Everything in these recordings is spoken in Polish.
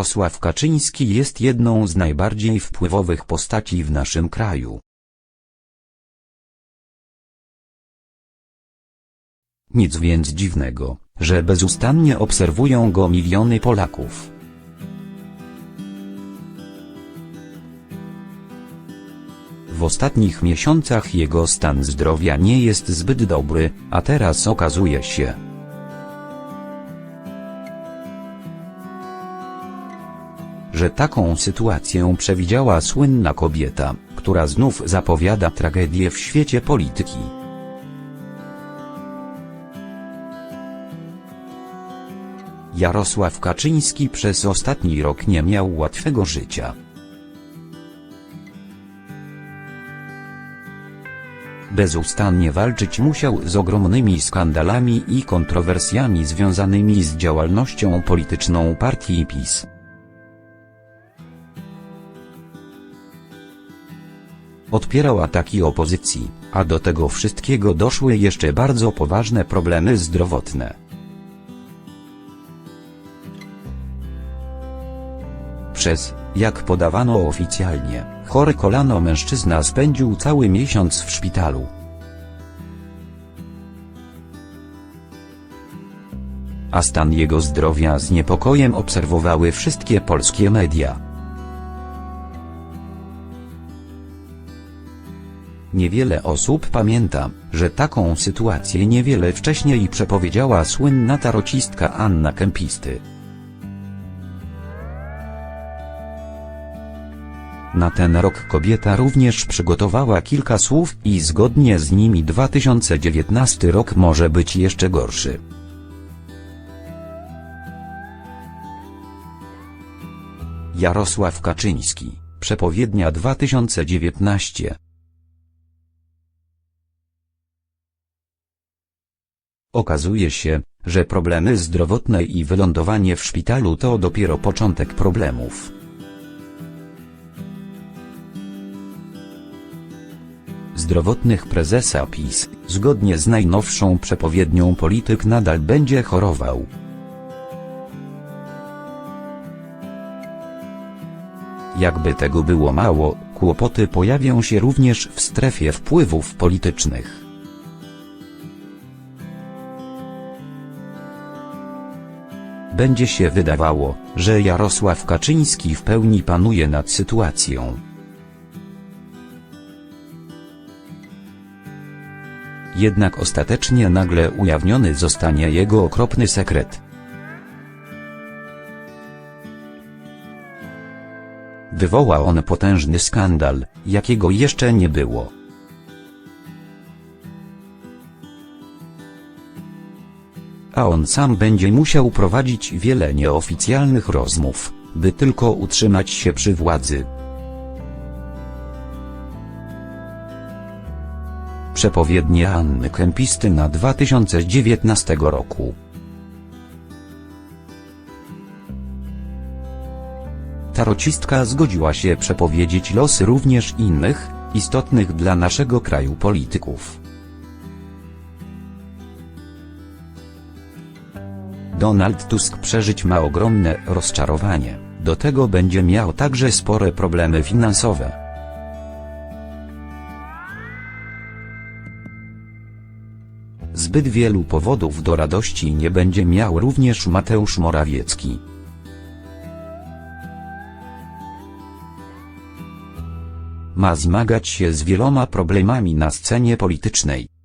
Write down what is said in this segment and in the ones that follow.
Jarosław Kaczyński jest jedną z najbardziej wpływowych postaci w naszym kraju. Nic więc dziwnego, że bezustannie obserwują go miliony Polaków. W ostatnich miesiącach jego stan zdrowia nie jest zbyt dobry, a teraz okazuje się, że taką sytuację przewidziała słynna kobieta, która znów zapowiada tragedię w świecie polityki. Jarosław Kaczyński przez ostatni rok nie miał łatwego życia. Bezustannie walczyć musiał z ogromnymi skandalami i kontrowersjami związanymi z działalnością polityczną partii PiS. Odpierał ataki opozycji, a do tego wszystkiego doszły jeszcze bardzo poważne problemy zdrowotne. Przez, jak podawano oficjalnie, chore kolano mężczyzna spędził cały miesiąc w szpitalu. A stan jego zdrowia z niepokojem obserwowały wszystkie polskie media. Niewiele osób pamięta, że taką sytuację niewiele wcześniej przepowiedziała słynna tarocistka Anna Kempisty. Na ten rok kobieta również przygotowała kilka słów i zgodnie z nimi 2019 rok może być jeszcze gorszy. Jarosław Kaczyński, przepowiednia 2019 Okazuje się, że problemy zdrowotne i wylądowanie w szpitalu to dopiero początek problemów. Zdrowotnych prezesa PiS, zgodnie z najnowszą przepowiednią polityk nadal będzie chorował. Jakby tego było mało, kłopoty pojawią się również w strefie wpływów politycznych. Będzie się wydawało, że Jarosław Kaczyński w pełni panuje nad sytuacją. Jednak ostatecznie nagle ujawniony zostanie jego okropny sekret. Wywoła on potężny skandal, jakiego jeszcze nie było. A on sam będzie musiał prowadzić wiele nieoficjalnych rozmów, by tylko utrzymać się przy władzy. Przepowiednie Anny Kempisty na 2019 roku. Tarocistka zgodziła się przepowiedzieć losy również innych, istotnych dla naszego kraju polityków. Donald Tusk przeżyć ma ogromne rozczarowanie, do tego będzie miał także spore problemy finansowe. Zbyt wielu powodów do radości nie będzie miał również Mateusz Morawiecki. Ma zmagać się z wieloma problemami na scenie politycznej.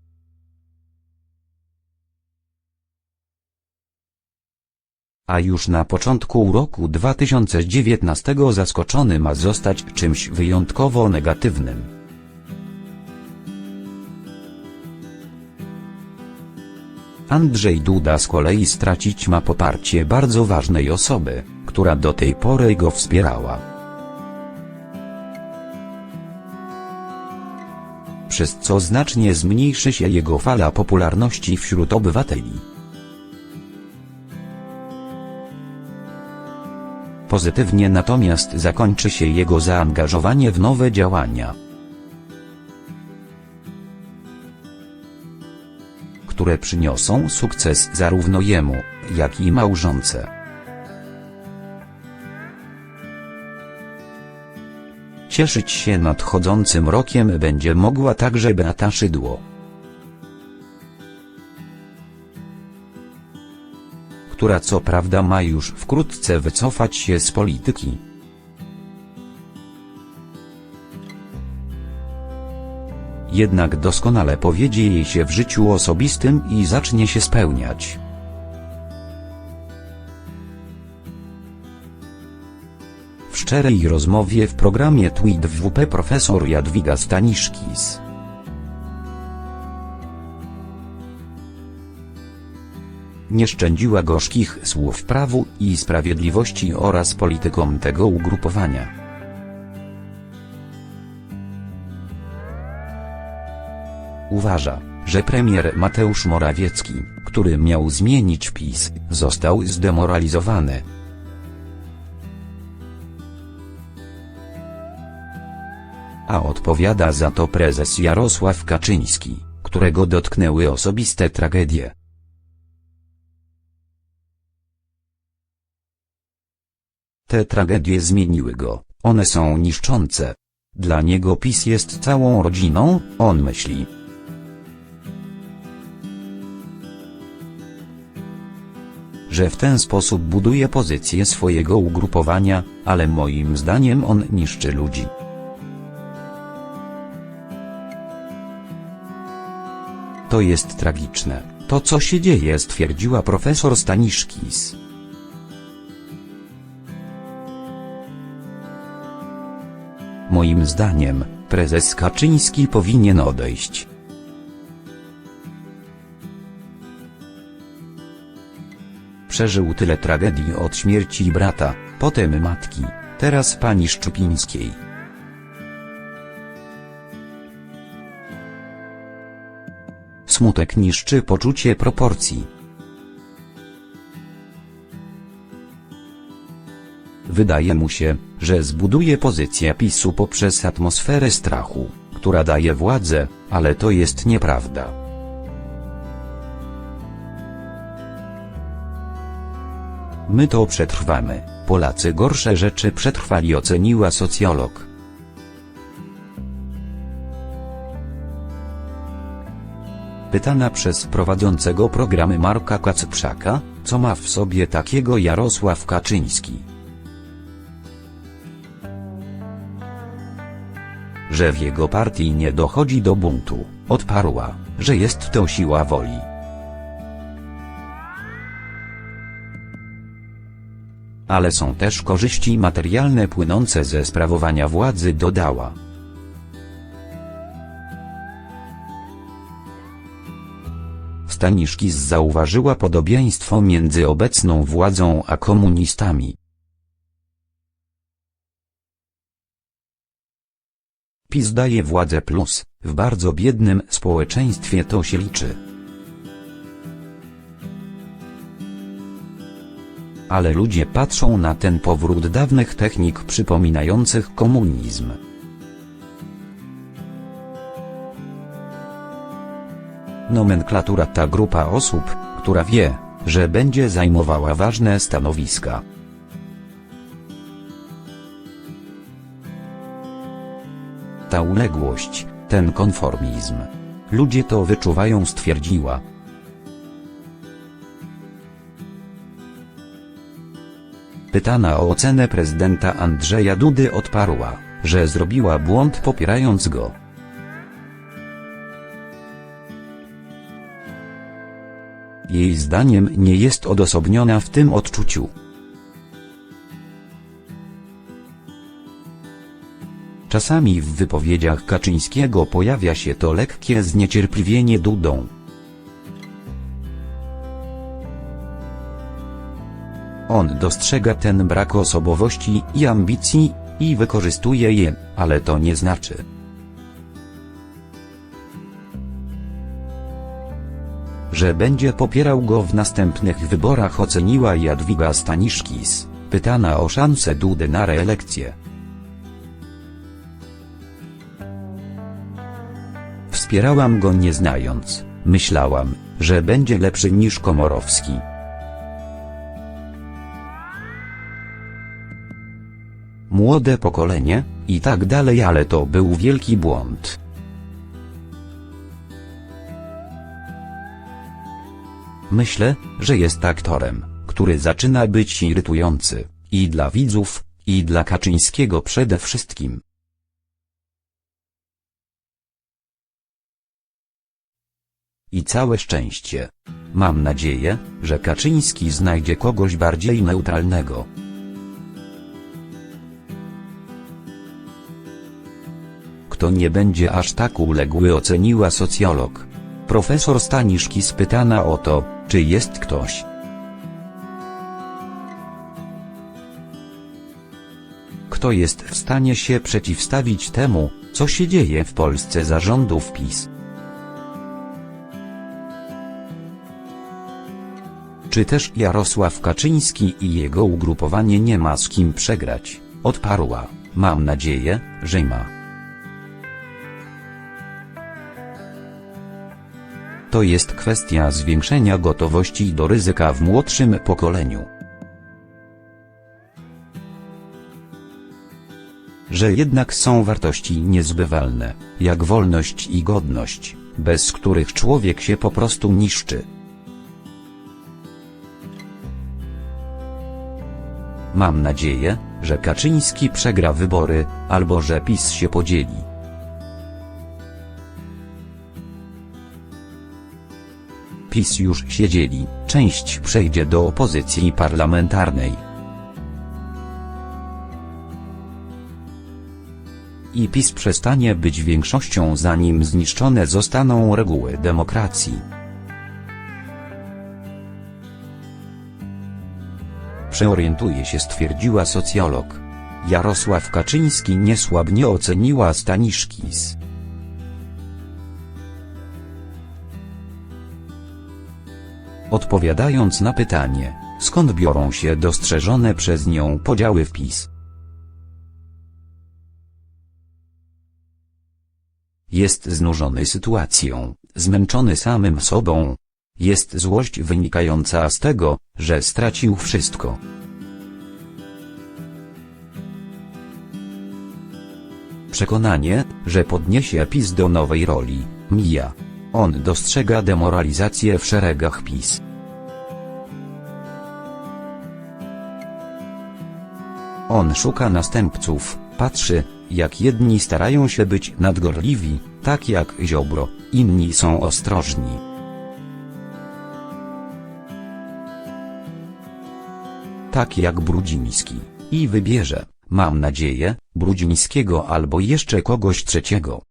A już na początku roku 2019 zaskoczony ma zostać czymś wyjątkowo negatywnym. Andrzej Duda z kolei stracić ma poparcie bardzo ważnej osoby, która do tej pory go wspierała. Przez co znacznie zmniejszy się jego fala popularności wśród obywateli. pozytywnie natomiast zakończy się jego zaangażowanie w nowe działania, które przyniosą sukces zarówno jemu, jak i małżonce. Cieszyć się nadchodzącym rokiem będzie mogła także Beata Szydło. Która co prawda ma już wkrótce wycofać się z polityki. Jednak doskonale powiedzie jej się w życiu osobistym i zacznie się spełniać. W szczerej rozmowie w programie Tweet WP profesor Jadwiga Staniszkis nie szczędziła gorzkich słów prawu i sprawiedliwości oraz politykom tego ugrupowania. Uważa, że premier Mateusz Morawiecki, który miał zmienić PiS, został zdemoralizowany. A odpowiada za to prezes Jarosław Kaczyński, którego dotknęły osobiste tragedie. Te tragedie zmieniły go, one są niszczące. Dla niego PiS jest całą rodziną, on myśli. Że w ten sposób buduje pozycję swojego ugrupowania, ale moim zdaniem on niszczy ludzi. To jest tragiczne, to co się dzieje stwierdziła profesor Staniszkis. Moim zdaniem, prezes Kaczyński powinien odejść. Przeżył tyle tragedii od śmierci brata, potem matki, teraz pani Szczupińskiej. Smutek niszczy poczucie proporcji. Wydaje mu się, że zbuduje pozycję PiSu poprzez atmosferę strachu, która daje władzę, ale to jest nieprawda. My to przetrwamy, Polacy gorsze rzeczy przetrwali oceniła socjolog. Pytana przez prowadzącego programy Marka Kacprzaka, co ma w sobie takiego Jarosław Kaczyński. Że w jego partii nie dochodzi do buntu, odparła, że jest to siła woli. Ale są też korzyści materialne płynące ze sprawowania władzy dodała. Staniszkis zauważyła podobieństwo między obecną władzą a komunistami. PiS daje władzę plus, w bardzo biednym społeczeństwie to się liczy. Ale ludzie patrzą na ten powrót dawnych technik przypominających komunizm. Nomenklatura ta grupa osób, która wie, że będzie zajmowała ważne stanowiska. Ta uległość, ten konformizm. Ludzie to wyczuwają stwierdziła. Pytana o ocenę prezydenta Andrzeja Dudy odparła, że zrobiła błąd popierając go. Jej zdaniem nie jest odosobniona w tym odczuciu. Czasami w wypowiedziach Kaczyńskiego pojawia się to lekkie zniecierpliwienie Dudą. On dostrzega ten brak osobowości i ambicji, i wykorzystuje je, ale to nie znaczy, że będzie popierał go w następnych wyborach oceniła Jadwiga Staniszkis, pytana o szansę Dudy na reelekcję. Wspierałam go nie znając, myślałam, że będzie lepszy niż Komorowski. Młode pokolenie, i tak dalej, ale to był wielki błąd. Myślę, że jest aktorem, który zaczyna być irytujący, i dla widzów, i dla Kaczyńskiego przede wszystkim. I całe szczęście. Mam nadzieję, że Kaczyński znajdzie kogoś bardziej neutralnego. Kto nie będzie aż tak uległy oceniła socjolog. Profesor Staniszki spytana o to, czy jest ktoś, kto jest w stanie się przeciwstawić temu, co się dzieje w Polsce za rządów PiS. Czy też Jarosław Kaczyński i jego ugrupowanie nie ma z kim przegrać? Odparła. Mam nadzieję, że ma. To jest kwestia zwiększenia gotowości do ryzyka w młodszym pokoleniu. Że jednak są wartości niezbywalne, jak wolność i godność, bez których człowiek się po prostu niszczy. Mam nadzieję, że Kaczyński przegra wybory, albo że PiS się podzieli. PiS już się dzieli, część przejdzie do opozycji parlamentarnej. I PiS przestanie być większością zanim zniszczone zostaną reguły demokracji. Przeorientuje się stwierdziła socjolog. Jarosław Kaczyński niesłabnie oceniła Staniszkis. Odpowiadając na pytanie, skąd biorą się dostrzeżone przez nią podziały w PiS. Jest znużony sytuacją, zmęczony samym sobą. Jest złość wynikająca z tego, że stracił wszystko. Przekonanie, że podniesie PiS do nowej roli, mija. On dostrzega demoralizację w szeregach PiS. On szuka następców, patrzy, jak jedni starają się być nadgorliwi, tak jak Ziobro, inni są ostrożni. Tak jak Brudziński, i wybierze, mam nadzieję, Brudzińskiego albo jeszcze kogoś trzeciego.